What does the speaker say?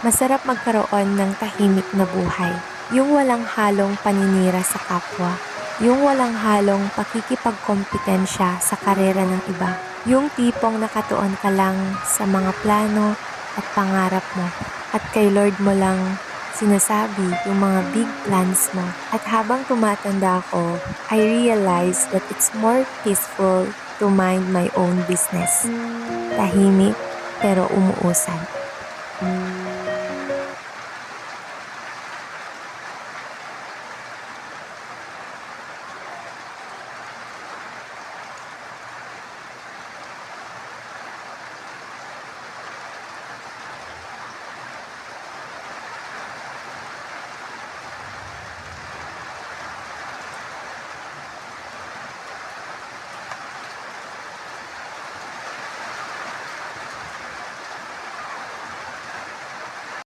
Masarap magkaroon ng tahimik na buhay. Yung walang halong paninira sa kapwa. Yung walang halong pakikipagkompetensya sa karera ng iba. Yung tipong nakatuon ka lang sa mga plano at pangarap mo. At kay Lord mo lang sinasabi yung mga big plans mo. At habang tumatanda ako, I realize that it's more peaceful to mind my own business. Tahimik pero umuusad.